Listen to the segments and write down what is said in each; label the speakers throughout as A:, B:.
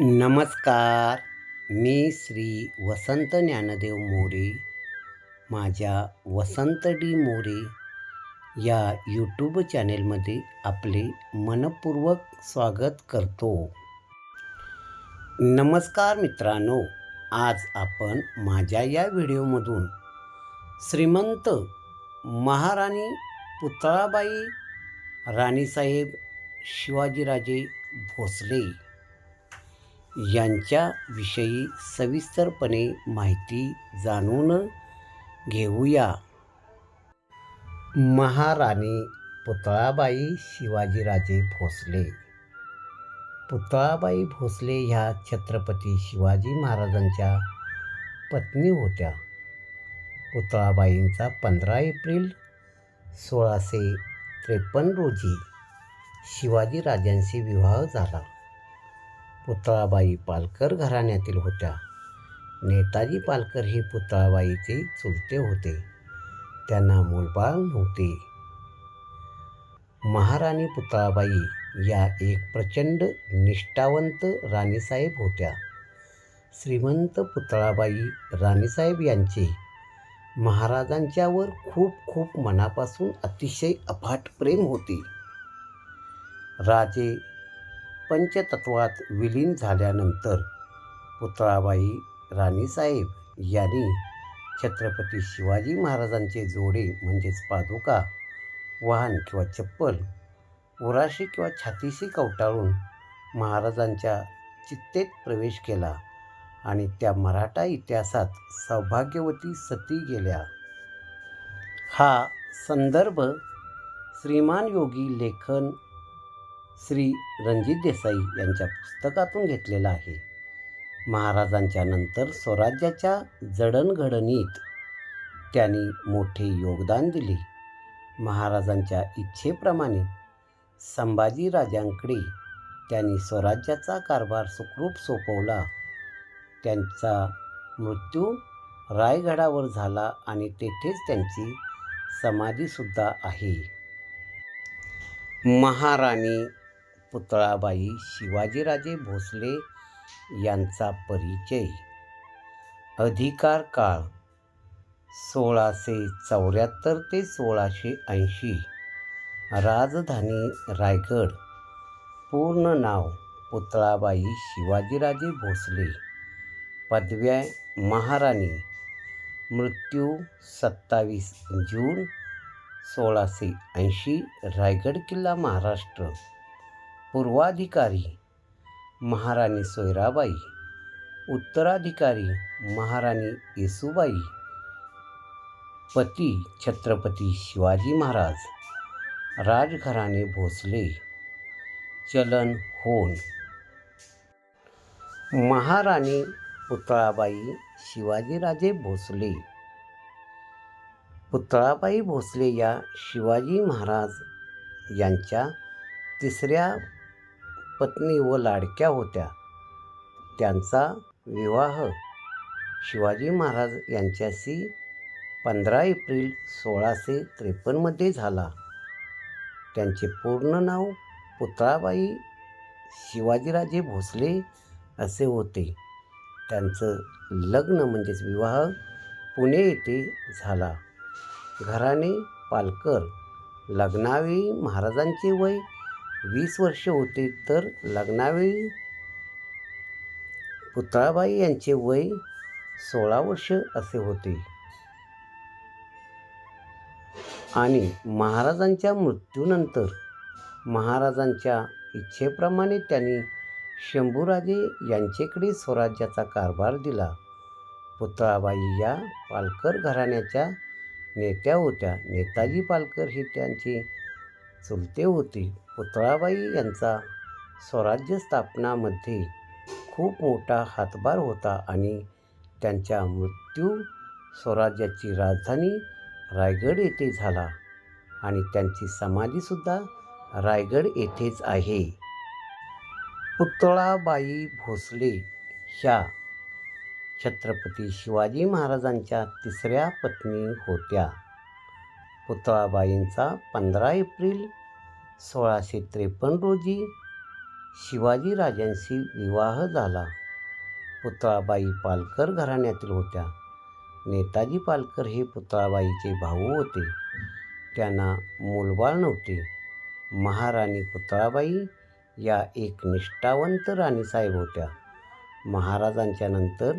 A: नमस्कार. मी श्री वसंत ज्ञानदेव मोरे माझ्या वसंत डी मोरे या यूट्यूब चॅनेलमध्ये आपले मनपूर्वक स्वागत करतो. नमस्कार मित्रांनो आज आपण माझ्या या व्हिडिओमधून श्रीमंत महाराणी पुतळाबाई राणीसाहेब शिवाजीराजे भोसले यांच्याविषयी सविस्तरपणे माहिती जाणून घेऊया. महाराणी पुतळाबाई शिवाजीराजे भोसले. पुतळाबाई भोसले ह्या छत्रपती शिवाजी महाराजांच्या पत्नी होत्या. पुतळाबाईंचा पंधरा एप्रिल सोळाशे त्रेपन्न रोजी शिवाजीराजांशी विवाह झाला. पुतळाबाई पालकर घराण्यातील होत्या. नेताजी पालकर हे पुतळाबाईचे चुलते होते. त्यांना मूलबाळ नव्हते. महाराणी पुतळाबाई या एक प्रचंड निष्ठावंत राणीसाहेब होत्या. श्रीमंत पुतळाबाई राणीसाहेब यांचे महाराजांच्यावर खूप खूप मनापासून अतिशय अफाट प्रेम होते. राजे पंचतत्वात विलीन झाल्यानंतर पुतळाबाई राणीसाहेब यांनी छत्रपती शिवाजी महाराजांचे जोडे म्हणजेच पादुका वाहन किंवा चप्पल उराशी किंवा छातीशी कवटाळून महाराजांच्या चित्तेत प्रवेश केला आणि त्या मराठा इतिहासात सौभाग्यवती सती गेल्या. हा संदर्भ श्रीमान योगी लेखन श्री रणजित देसाई यांच्या पुस्तकातून घेतलेला आहे. महाराजांच्या नंतर स्वराज्याच्या जडणघडणीत त्यांनी मोठे योगदान दिले. महाराजांच्या इच्छेप्रमाणे संभाजीराजांकडे त्यांनी स्वराज्याचा कारभार सुखरूप सोपवला. त्यांचा मृत्यू रायगडावर झाला आणि तेथेच त्यांची समाधीसुद्धा आहे. महाराणी पुतळाबाई शिवाजीराजे भोसले यांचा परिचय. अधिकार काळ सोळाशे चौऱ्याहत्तर ते सोळाशे ऐंशी. राजधानी रायगड पूर्ण नाव पुतळाबाई शिवाजीराजे भोसले. पदव्या महाराणी. मृत्यू सत्तावीस जून सोळाशे ऐंशी रायगड किल्ला महाराष्ट्र. पूर्वाधिकारी महाराणी सोयराबाई उत्तराधिकारी महाराणी येसुबाई पती छत्रपती शिवाजी महाराज राजघराणे भोसले चलन होन महाराणी पुतळाबाई शिवाजीराजे भोसले. पुतळाबाई भोसले या शिवाजी महाराज यांच्या तिसऱ्या पत्नी व लाडक्या होत्या. त्यांचा विवाह शिवाजी महाराज यांच्याशी पंधरा एप्रिल सोळाशे त्रेपन्नमध्ये झाला. त्यांचे पूर्ण नाव पुतळाबाई शिवाजीराजे भोसले असे होते. त्यांचं लग्न म्हणजेच विवाह पुणे येथे झाला. घराणे पालकर लग्नावेळी महाराजांचे वय वीस वर्ष होते तर लग्नावेळी पुतळाबाई यांचे वय सोळा वर्ष असे होते. आणि महाराजांच्या मृत्यूनंतर महाराजांच्या इच्छेप्रमाणे त्यांनी शंभूराजे यांचेकडे स्वराज्याचा कारभार दिला. पुतळाबाई या पालकर घराण्याच्या नेत्या होत्या. नेताजी पालकर हे त्यांचे चुलते होते. पुतळाबाई यांचा स्वराज्य स्थापनामध्ये खूप मोठा हातभार होता आणि त्यांच्या मृत्यू स्वराज्याची राजधानी रायगड येथे झाला आणि त्यांची समाधीसुद्धा रायगड येथेच आहे. पुतळाबाई भोसले ह्या छत्रपती शिवाजी महाराजांच्या तिसऱ्या पत्नी होत्या. पुतळाबाईंचा पंधरा एप्रिल सोळाशे त्रेपन्न रोजी शिवाजी राजांशी विवाह झाला. पुतळाबाई पालकर घराण्यातील होत्या. नेताजी पालकर हे पुतळाबाईचे भाऊ होते. त्यांना मूलबाळ नव्हते. महाराणी पुतळाबाई या एक निष्ठावंत राणीसाहेब होत्या. महाराजांच्या नंतर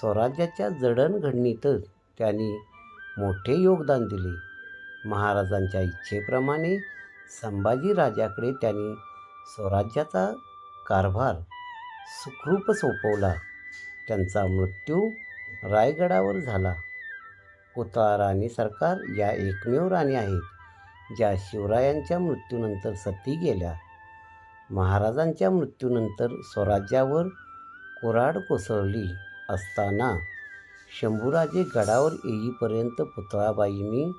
A: स्वराज्याच्या जडणघडणीतच त्यांनी मोठे योगदान दिले. महाराजांच्या इच्छेप्रमाणे संभाजी राजाकडे त्यांनी स्वराज्याचा कारभार सुखरूप सोपवला. त्यांचा मृत्यू रायगडावर झाला. पुतळा राणी सरकार या एकमेव राणी आहेत ज्या शिवरायांच्या मृत्यूनंतर सती गेल्या. महाराजांच्या मृत्यूनंतर स्वराज्यावर कुऱ्हाड कोसळली असताना शंभूराजे गडावर येईपर्यंत पुतळाबाईंनी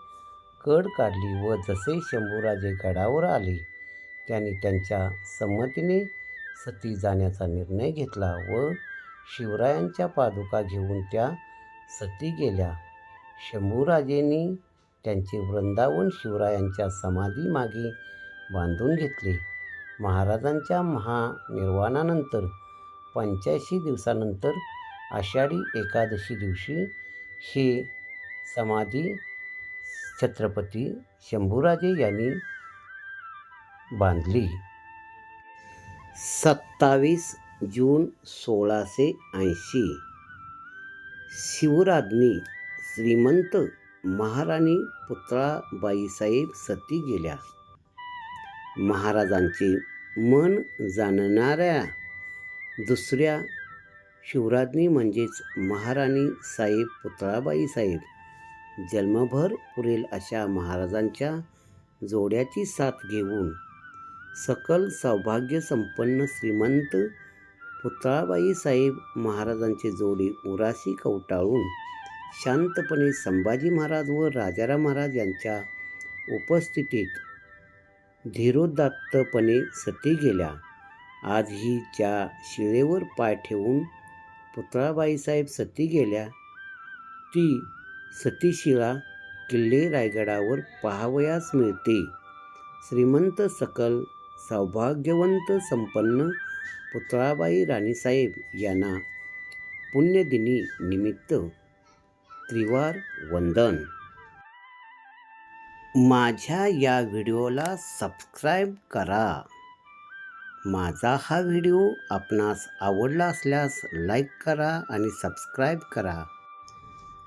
A: कड काढली व जसे शंभूराजे गडावर आले त्यांनी त्यांच्या संमतीने सती जाण्याचा निर्णय घेतला व शिवरायांच्या पादुका घेऊन त्या सती गेल्या. शंभूराजेंनी त्यांचे वृंदावन शिवरायांच्या समाधीमागे बांधून घेतले. महाराजांच्या महानिर्वाणानंतर पंच्याऐंशी दिवसानंतर आषाढी एकादशी दिवशी हे समाधी छत्रपती शंभूराजे यांनी बांधली. सत्तावीस जून सोळाशे ऐंशी. शिवराज्ञी श्रीमंत महाराणी पुतळाबाईसाहेब सती गेल्या. महाराजांचे मन जाणणाऱ्या दुसऱ्या शिवराज्ञी म्हणजेच महाराणी साहेब पुतळाबाई साहेब जन्मभर पुरेल अशा महाराजांच्या जोड्याची साथ घेऊन सकल सौभाग्य संपन्न श्रीमंत पुतळाबाई साहेब महाराजांचे जोडी उराशी कवटाळून शांतपणे संभाजी महाराज व राजाराम महाराज यांच्या उपस्थितीत धीरोदात्तपणे सती गेल्या. आजही ज्या शिळेवर पाय ठेवून पुतळाबाई साहेब सती गेल्या ती सतीशिला किल्ले रायगडावर पाहावयास मिळते. श्रीमंत सकल सौभाग्यवंत संपन्न पुतळाबाई राणीसाहेब यांना पुण्यदिनी निमित्त त्रिवार वंदन. माझ्या या व्हिडिओला सबस्क्राईब करा. माझा हा व्हिडिओ आपणास आवडला असल्यास लाईक करा आणि सबस्क्राईब करा.